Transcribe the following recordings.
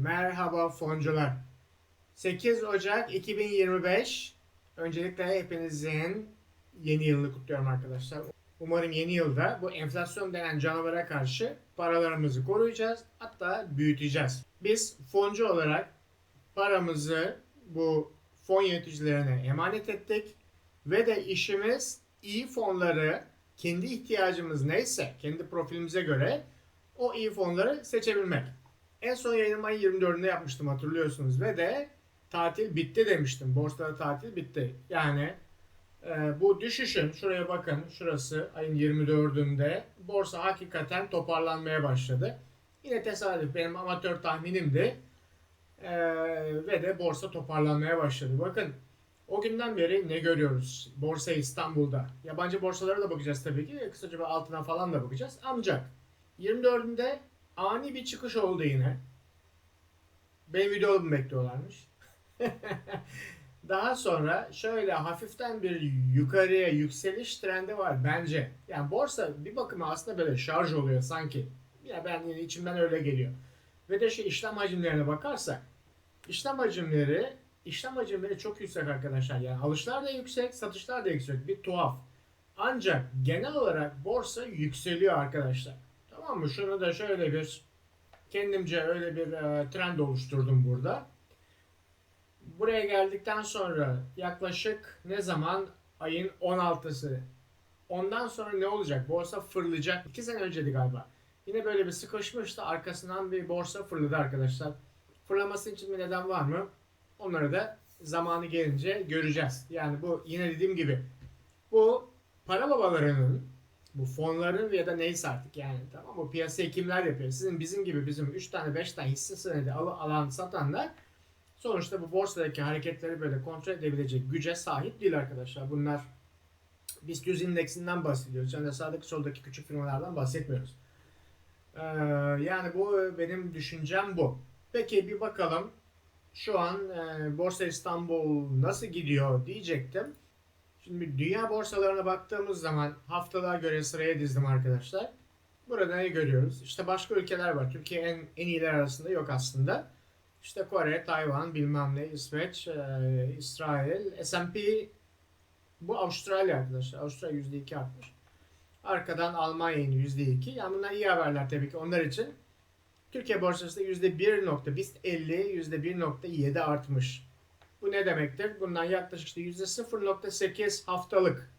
Merhaba foncular. 8 Ocak 2025. Öncelikle hepinizin yeni yılını kutluyorum arkadaşlar. Umarım yeni yılda bu enflasyon denen canavara karşı paralarımızı koruyacağız. Hatta büyüteceğiz. Biz foncu olarak paramızı bu fon yöneticilerine emanet ettik. Ve de işimiz iyi fonları kendi ihtiyacımız neyse, kendi profilimize göre o iyi fonları seçebilmek. En son yayınımı ayın 24'ünde yapmıştım hatırlıyorsunuz ve de tatil bitti demiştim. Borsada tatil bitti. Yani e, bu düşüşün şuraya bakın şurası ayın 24'ünde borsa hakikaten toparlanmaya başladı. Yine tesadüf benim amatör tahminimdi. E, ve de borsa toparlanmaya başladı. Bakın o günden beri ne görüyoruz? Borsa İstanbul'da. Yabancı borsalara da bakacağız tabii ki. Kısaca bir altına falan da bakacağız. Ancak 24'ünde ani bir çıkış oldu yine. Benim videomu bekliyorlarmış. Daha sonra şöyle hafiften bir yukarıya yükseliş trendi var bence. Yani borsa bir bakıma aslında böyle şarj oluyor sanki. Ya ben yine içimden öyle geliyor. Ve de şu işlem hacimlerine bakarsak işlem hacimleri işlem hacimleri çok yüksek arkadaşlar. Yani alışlar da yüksek, satışlar da yüksek. Bir tuhaf. Ancak genel olarak borsa yükseliyor arkadaşlar. Tamam? Şunu da şöyle bir kendimce öyle bir e, trend oluşturdum burada. Buraya geldikten sonra yaklaşık ne zaman? Ayın 16'sı. Ondan sonra ne olacak? Borsa fırlayacak. 2 sene önceydi galiba. Yine böyle bir sıkışmıştı. Arkasından bir borsa fırladı arkadaşlar. Fırlaması için bir neden var mı? Onları da zamanı gelince göreceğiz. Yani bu yine dediğim gibi bu para babalarının bu fonların ya da neyse artık yani tamam bu piyasayı kimler yapıyor? Sizin bizim gibi bizim 3 tane 5 tane hisse senedi al- alan satanlar sonuçta bu borsadaki hareketleri böyle kontrol edebilecek güce sahip değil arkadaşlar. Bunlar BIST 100 indeksinden bahsediyoruz. Yani sağdaki soldaki küçük firmalardan bahsetmiyoruz. Ee, yani bu benim düşüncem bu. Peki bir bakalım şu an e, Borsa İstanbul nasıl gidiyor diyecektim. Şimdi dünya borsalarına baktığımız zaman haftalığa göre sıraya dizdim arkadaşlar. Burada ne görüyoruz? İşte başka ülkeler var. Türkiye en, en iyiler arasında yok aslında. İşte Kore, Tayvan, bilmem ne, İsveç, e, İsrail, S&P bu Avustralya arkadaşlar. Avustralya %2 artmış. Arkadan Almanya yine %2. Yani bunlar iyi haberler tabii ki onlar için. Türkiye borsasında %1. BIST 50 %1.7 artmış. Bu ne demektir? Bundan yaklaşık işte %0.8 haftalık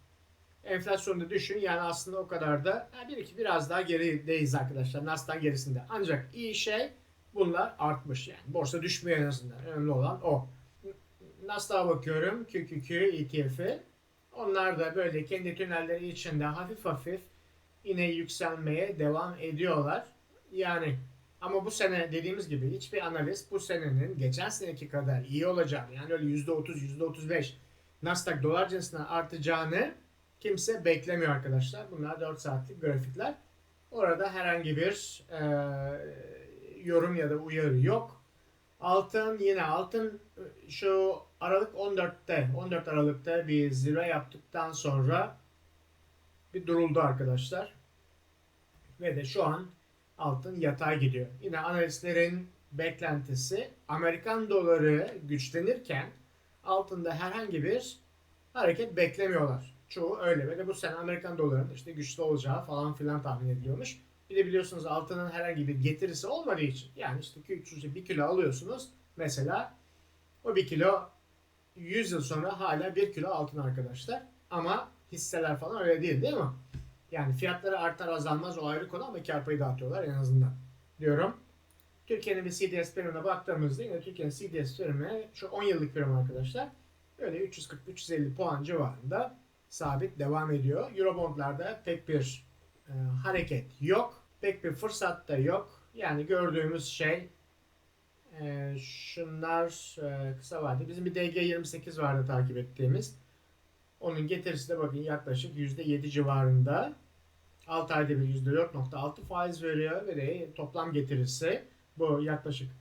enflasyonu düşün. Yani aslında o kadar da bir iki biraz daha gerideyiz arkadaşlar. Nasdaq'tan gerisinde. Ancak iyi şey bunlar artmış yani. Borsa düşmüyor en azından. Önemli olan o. Nasdaq'a bakıyorum. QQQ ETF'i. Onlar da böyle kendi tünelleri içinde hafif hafif yine yükselmeye devam ediyorlar. Yani ama bu sene dediğimiz gibi hiçbir analist bu senenin geçen seneki kadar iyi olacağını yani öyle %30, %35 Nasdaq dolar cinsinden artacağını kimse beklemiyor arkadaşlar. Bunlar 4 saatlik grafikler. Orada herhangi bir e, yorum ya da uyarı yok. Altın yine altın şu Aralık 14'te 14 Aralık'ta bir zirve yaptıktan sonra bir duruldu arkadaşlar. Ve de şu an altın yatay gidiyor. Yine analistlerin beklentisi Amerikan doları güçlenirken altında herhangi bir hareket beklemiyorlar. Çoğu öyle. Ve bu sene Amerikan dolarının işte güçlü olacağı falan filan tahmin ediliyormuş. Bir de biliyorsunuz altının herhangi bir getirisi olmadığı için yani işte 300 bir kilo alıyorsunuz mesela o bir kilo 100 yıl sonra hala 1 kilo altın arkadaşlar. Ama hisseler falan öyle değil değil mi? Yani fiyatları artar azalmaz o ayrı konu ama kar payı dağıtıyorlar en azından diyorum. Türkiye'nin bir CDS primine baktığımızda yine Türkiye'nin CDS primi şu 10 yıllık prim arkadaşlar. Böyle 340-350 puan civarında sabit devam ediyor. Eurobondlarda pek bir e, hareket yok. Pek bir fırsat da yok. Yani gördüğümüz şey e, şunlar e, kısa vadeli. Bizim bir DG28 vardı takip ettiğimiz. Onun getirisi de bakın yaklaşık %7 civarında. 6 ayda bir %4.6 faiz veriyor ve toplam getirisi bu yaklaşık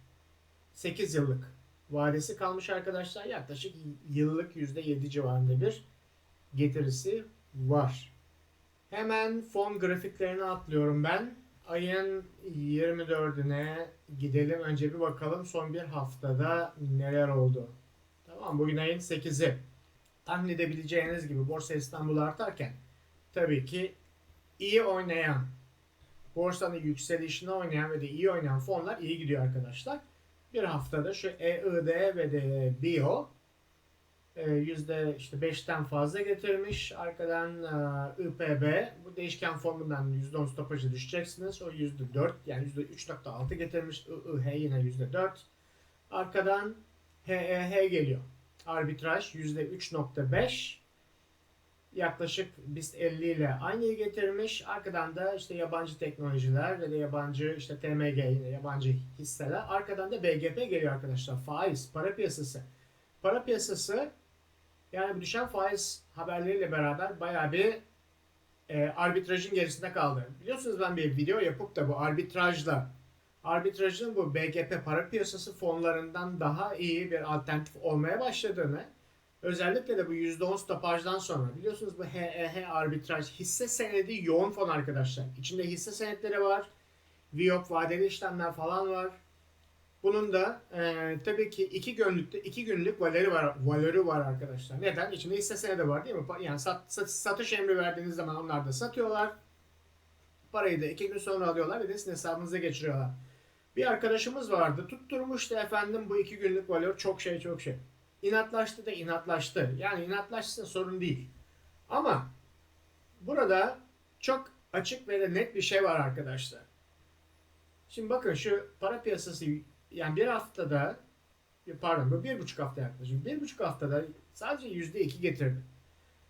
8 yıllık vadesi kalmış arkadaşlar. Yaklaşık yıllık %7 civarında bir getirisi var. Hemen fon grafiklerine atlıyorum ben. ayın 24'üne gidelim. Önce bir bakalım son bir haftada neler oldu. Tamam bugün ayın 8'i. Tahmin edebileceğiniz gibi Borsa İstanbul artarken tabii ki iyi oynayan, borsanın yükselişine oynayan ve de iyi oynayan fonlar iyi gidiyor arkadaşlar. Bir haftada şu EID ve de BIO e, yüzde işte 5'ten fazla getirmiş. Arkadan e, IPB bu değişken fonundan %10 stopajı düşeceksiniz. O %4 yani %3.6 getirmiş. IIH yine %4. Arkadan HEH geliyor. Arbitraj %3.5 yaklaşık BIST 50 ile aynıyı getirmiş. Arkadan da işte yabancı teknolojiler ve de yabancı işte TMG yine yabancı hisseler. Arkadan da BGP geliyor arkadaşlar. Faiz, para piyasası. Para piyasası yani düşen faiz haberleriyle beraber bayağı bir e, arbitrajın gerisinde kaldı. Biliyorsunuz ben bir video yapıp da bu arbitrajla arbitrajın bu BGP para piyasası fonlarından daha iyi bir alternatif olmaya başladığını özellikle de bu %10 stopajdan sonra biliyorsunuz bu HEH arbitraj hisse senedi yoğun fon arkadaşlar. İçinde hisse senetleri var. VIOP vadeli işlemler falan var. Bunun da e, tabii ki iki günlükte iki günlük valörü var valörü var arkadaşlar. Neden? İçinde hisse senedi var değil mi? Yani sat, sat- satış emri verdiğiniz zaman onlar da satıyorlar. Parayı da iki gün sonra alıyorlar ve de sizin hesabınıza geçiriyorlar. Bir arkadaşımız vardı. Tutturmuştu efendim bu iki günlük valör çok şey çok şey. İnatlaştı da inatlaştı. Yani inatlaşsın sorun değil. Ama burada çok açık ve de net bir şey var arkadaşlar. Şimdi bakın şu para piyasası yani bir haftada pardon bu bir buçuk hafta yaklaşık. Bir buçuk haftada sadece yüzde iki getirdi.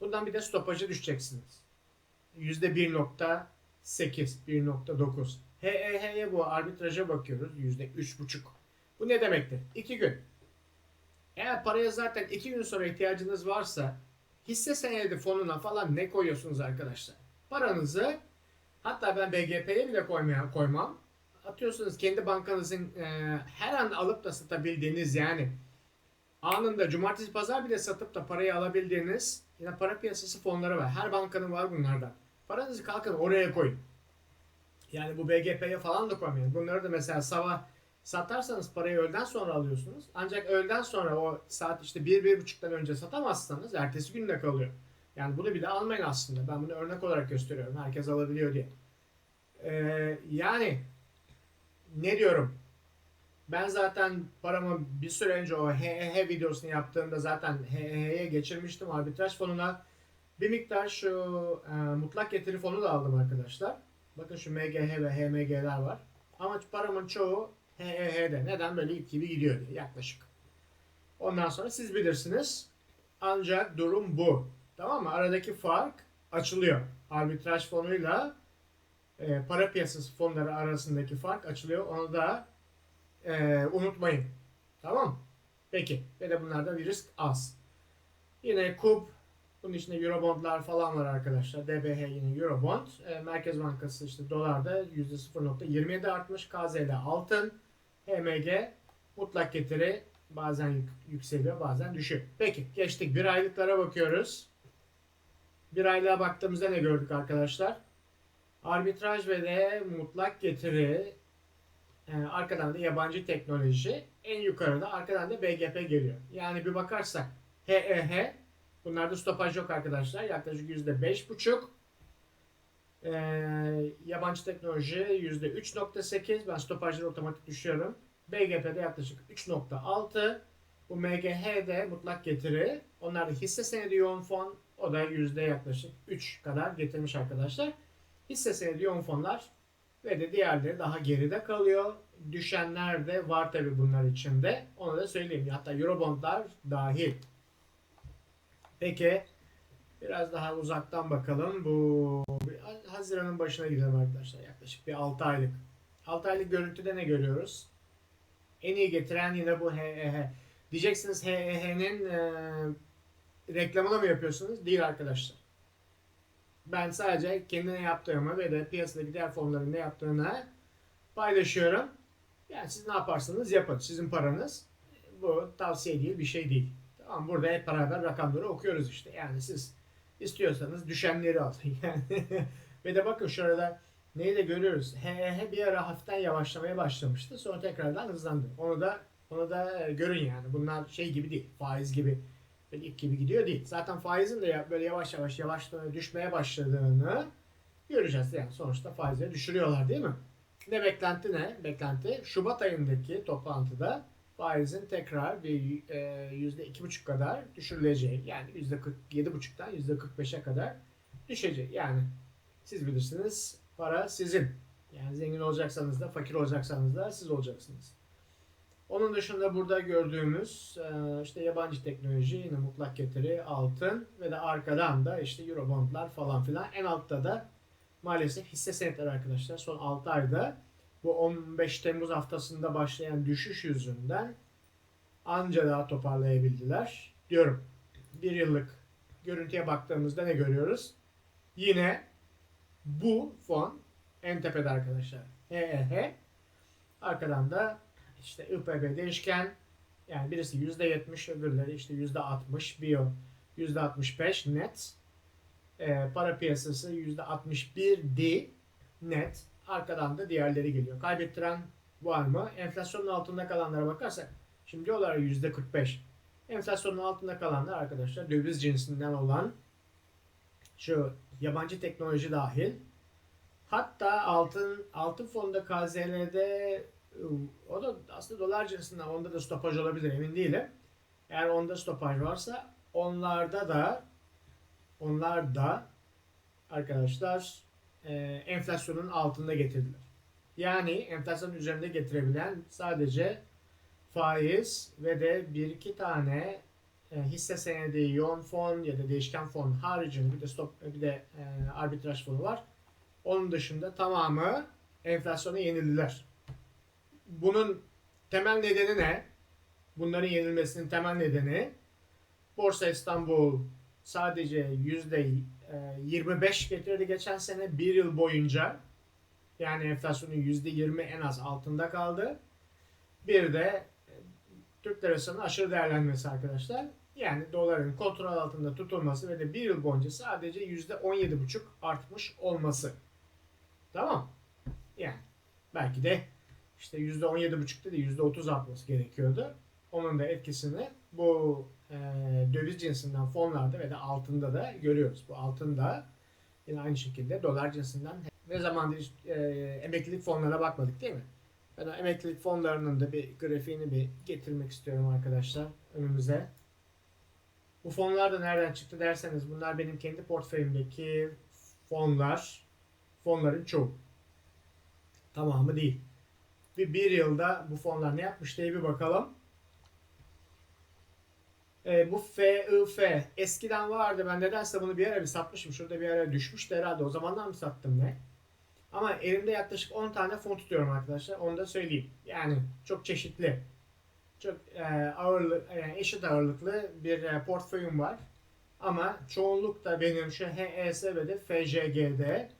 Bundan bir de stopajı düşeceksiniz. Yüzde 1.8, 1.9. HEH'ye bu arbitraja bakıyoruz. Yüzde üç buçuk. Bu ne demektir? İki gün. Eğer paraya zaten iki gün sonra ihtiyacınız varsa hisse senedi fonuna falan ne koyuyorsunuz arkadaşlar? Paranızı hatta ben BGP'ye bile koymaya koymam atıyorsunuz kendi bankanızın e, her an alıp da satabildiğiniz yani anında cumartesi pazar bile satıp da parayı alabildiğiniz yine para piyasası fonları var. Her bankanın var bunlardan. Paranızı kalkın oraya koyun. Yani bu BGP'ye falan da koymayın. Bunları da mesela sabah satarsanız parayı öğleden sonra alıyorsunuz. Ancak öğleden sonra o saat işte 1-1.30'dan önce satamazsanız ertesi günde kalıyor. Yani bunu bir de almayın aslında. Ben bunu örnek olarak gösteriyorum. Herkes alabiliyor diye. Ee, yani ne diyorum? Ben zaten paramı bir süre önce o HEH videosunu yaptığımda zaten HEH'ye geçirmiştim arbitraj fonuna. Bir miktar şu e, mutlak getiri fonu da aldım arkadaşlar. Bakın şu MGH ve HMG'ler var. Ama paramın çoğu HEH'de. Neden böyle ip gibi gidiyor diye yaklaşık. Ondan sonra siz bilirsiniz. Ancak durum bu. Tamam mı? Aradaki fark açılıyor. Arbitraj fonuyla e, para piyasası fonları arasındaki fark açılıyor. Onu da e, unutmayın. Tamam Peki. Ve de bunlarda bir risk az. Yine KUB, bunun içinde Eurobondlar falan var arkadaşlar. DBH yine Eurobond. E, Merkez Bankası işte dolarda %0.27 artmış. KZL altın. HMG mutlak getiri bazen yük- yükseliyor bazen düşüyor. Peki geçtik. Bir aylıklara bakıyoruz. Bir aylığa baktığımızda ne gördük arkadaşlar? Arbitraj ve de mutlak getiri e, arkadan da yabancı teknoloji en yukarıda arkadan da BGP geliyor. Yani bir bakarsak HEH bunlarda stopaj yok arkadaşlar. Yaklaşık %5,5 e, yabancı teknoloji %3.8 ben stopajları otomatik düşüyorum. BGP'de yaklaşık 3.6 bu MGH'de mutlak getiri. Onlar da hisse senedi yoğun fon. O da yüzde yaklaşık 3 kadar getirmiş arkadaşlar. Hisse senedi yoğun fonlar ve de diğerleri daha geride kalıyor. Düşenler de var tabi bunlar içinde. Onu da söyleyeyim. Hatta Eurobondlar dahil. Peki biraz daha uzaktan bakalım. Bu Haziran'ın başına gidelim arkadaşlar. Yaklaşık bir 6 aylık. 6 aylık görüntüde ne görüyoruz? En iyi getiren yine bu HEH. Diyeceksiniz HEH'nin e, reklamını mı yapıyorsunuz? Değil arkadaşlar. Ben sadece kendine yaptığımı ve de piyasadaki diğer fonların ne yaptığını paylaşıyorum. Yani siz ne yaparsanız yapın. Sizin paranız. Bu tavsiye değil, bir şey değil. Tamam burada hep beraber rakamları okuyoruz işte. Yani siz istiyorsanız düşenleri alın. Ve de bakın şurada neyi de görüyoruz. HEH bir ara hafiften yavaşlamaya başlamıştı. Sonra tekrardan hızlandı. Onu da onu da e, görün yani. Bunlar şey gibi değil. Faiz gibi böyle ip gibi gidiyor değil. Zaten faizin de böyle yavaş yavaş yavaş düşmeye başladığını göreceğiz. Yani sonuçta faizleri düşürüyorlar değil mi? Ne beklenti ne? Beklenti Şubat ayındaki toplantıda faizin tekrar bir e, yüzde iki buçuk kadar düşürüleceği. Yani yüzde 47 yüzde 45'e kadar düşecek. Yani siz bilirsiniz para sizin. Yani zengin olacaksanız da fakir olacaksanız da siz olacaksınız. Onun dışında burada gördüğümüz e, işte yabancı teknoloji, yine mutlak getiri, altın ve de arkadan da işte eurobondlar falan filan. En altta da maalesef hisse senetleri arkadaşlar son 6 ayda bu 15 Temmuz haftasında başlayan düşüş yüzünden anca daha toparlayabildiler diyorum. Bir yıllık görüntüye baktığımızda ne görüyoruz? Yine bu fon en tepede arkadaşlar. HEH. Arkadan da işte IPB değişken yani birisi %70 öbürleri işte %60 bio %65 net Ee, para piyasası %61 D net arkadan da diğerleri geliyor. Kaybettiren var mı? Enflasyonun altında kalanlara bakarsak şimdi diyorlar ya %45 enflasyonun altında kalanlar arkadaşlar döviz cinsinden olan şu yabancı teknoloji dahil hatta altın altın fonunda KZL'de o da aslında dolar cinsinden onda da stopaj olabilir emin değilim. Eğer onda stopaj varsa onlarda da onlar da arkadaşlar e, enflasyonun altında getirdiler. Yani enflasyonun üzerinde getirebilen sadece faiz ve de bir iki tane e, hisse senedi, yoğun fon ya da değişken fon haricinde bir de stop bir de e, arbitraj fonu var. Onun dışında tamamı enflasyona yenildiler. Bunun temel nedeni ne? Bunların yenilmesinin temel nedeni Borsa İstanbul sadece yüzde 25 getirdi geçen sene bir yıl boyunca. Yani enflasyonun yüzde 20 en az altında kaldı. Bir de e, Türk lirasının aşırı değerlenmesi arkadaşlar. Yani doların kontrol altında tutulması ve de bir yıl boyunca sadece yüzde 17,5 artmış olması. Tamam. Yani belki de işte yüzde 17,5'te de yüzde 30 artması gerekiyordu. Onun da etkisini bu e, döviz cinsinden fonlarda ve de altında da görüyoruz. Bu altında yine aynı şekilde dolar cinsinden ne zamandır e, emeklilik fonlarına bakmadık değil mi? Ben o emeklilik fonlarının da bir grafiğini bir getirmek istiyorum arkadaşlar önümüze. Bu fonlar da nereden çıktı derseniz bunlar benim kendi portföyümdeki fonlar. Fonların çoğu. Tamamı değil. Bir, bir yılda bu fonlar ne yapmış diye bir bakalım. E, bu FIF eskiden vardı. Ben nedense bunu bir ara bir satmışım. Şurada bir ara düşmüştü herhalde. O zamanlar mı sattım ne? Ama elimde yaklaşık 10 tane fon tutuyorum arkadaşlar. Onu da söyleyeyim. Yani çok çeşitli. Çok e, ağırlı, yani eşit ağırlıklı bir e, portföyüm var. Ama çoğunlukta benim şu HES'de, FJG'de,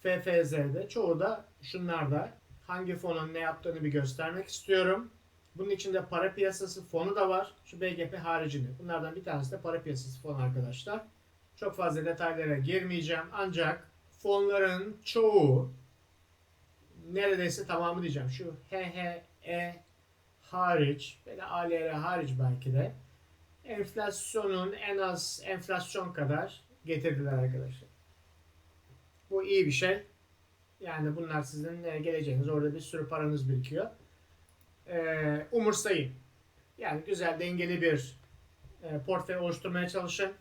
FFZ'de, çoğu da şunlarda. Hangi fonun ne yaptığını bir göstermek istiyorum. Bunun içinde para piyasası fonu da var. Şu BGP haricinde. Bunlardan bir tanesi de para piyasası fonu arkadaşlar. Çok fazla detaylara girmeyeceğim. Ancak fonların çoğu neredeyse tamamı diyeceğim. Şu HHE hariç ve de ALR hariç belki de enflasyonun en az enflasyon kadar getirdiler arkadaşlar. Bu iyi bir şey. Yani bunlar sizin e, geleceğiniz. Orada bir sürü paranız birikiyor. Ee, umursayın. Yani güzel dengeli bir e, portföy oluşturmaya çalışın.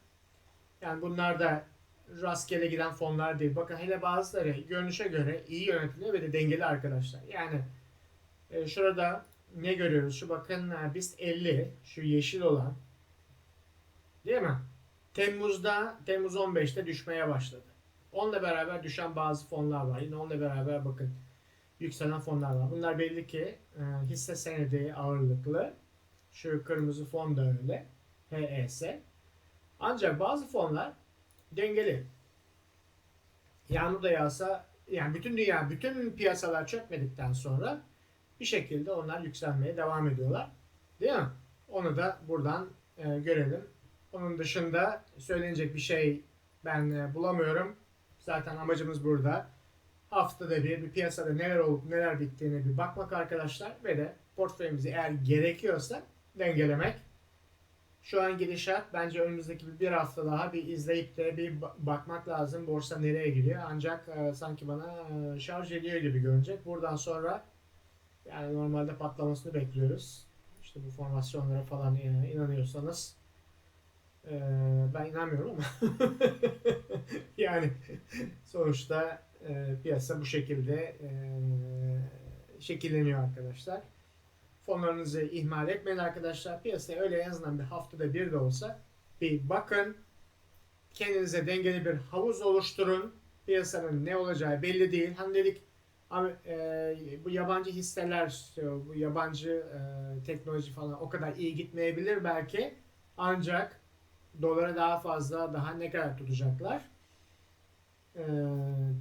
Yani bunlar da rastgele giden fonlar değil. Bakın hele bazıları görünüşe göre iyi yönetiliyor ve de dengeli arkadaşlar. Yani e, şurada ne görüyoruz? Şu bakın e, BIST 50 şu yeşil olan değil mi? Temmuz'da Temmuz 15'te düşmeye başladı. Onunla beraber düşen bazı fonlar var. Yine onunla beraber bakın yükselen fonlar var. Bunlar belli ki e, hisse senedi ağırlıklı. Şu kırmızı fon da öyle. HES. Ancak bazı fonlar dengeli. Yağmur da yağsa yani bütün dünya, bütün piyasalar çökmedikten sonra bir şekilde onlar yükselmeye devam ediyorlar. Değil mi? Onu da buradan e, görelim. Onun dışında söylenecek bir şey ben e, bulamıyorum. Zaten amacımız burada haftada bir bir piyasada neler olup neler bittiğine bir bakmak arkadaşlar ve de portföyümüzü eğer gerekiyorsa dengelemek. Şu an gidişat bence önümüzdeki bir, hafta daha bir izleyip de bir ba- bakmak lazım borsa nereye gidiyor. Ancak e, sanki bana e, şarj ediyor gibi görünecek. Buradan sonra yani normalde patlamasını bekliyoruz. İşte bu formasyonlara falan e, inanıyorsanız e, ben inanmıyorum ama yani sonuçta e, piyasa bu şekilde e, şekilleniyor arkadaşlar. Fonlarınızı ihmal etmeyin arkadaşlar. Piyasaya öyle en azından bir haftada bir de olsa bir bakın. Kendinize dengeli bir havuz oluşturun. Piyasanın ne olacağı belli değil. Hani dedik e, bu yabancı hisseler, bu yabancı e, teknoloji falan o kadar iyi gitmeyebilir belki. Ancak dolara daha fazla daha ne kadar tutacaklar? E,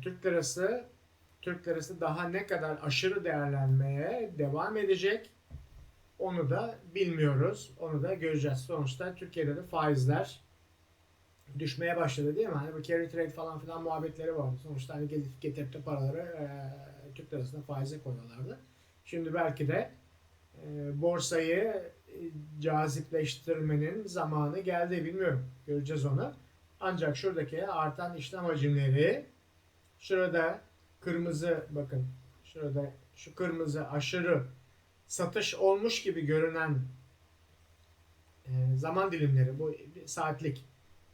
Türk lirası Türk lirası daha ne kadar aşırı değerlenmeye devam edecek? Onu da bilmiyoruz. Onu da göreceğiz. Sonuçta Türkiye'de de faizler düşmeye başladı değil mi? Hani bu carry trade falan filan muhabbetleri vardı. Sonuçta hani gelip getirip de paraları e, Türk lirasına faize koyuyorlardı. Şimdi belki de e, borsayı e, cazipleştirmenin zamanı geldi bilmiyorum. Göreceğiz onu. Ancak şuradaki artan işlem hacimleri şurada kırmızı bakın şurada şu kırmızı aşırı satış olmuş gibi görünen e, zaman dilimleri bu saatlik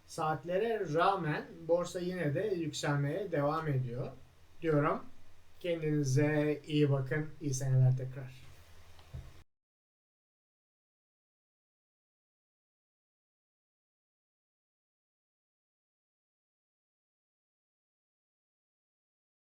saatlere rağmen borsa yine de yükselmeye devam ediyor diyorum. Kendinize iyi bakın. İyi seneler tekrar.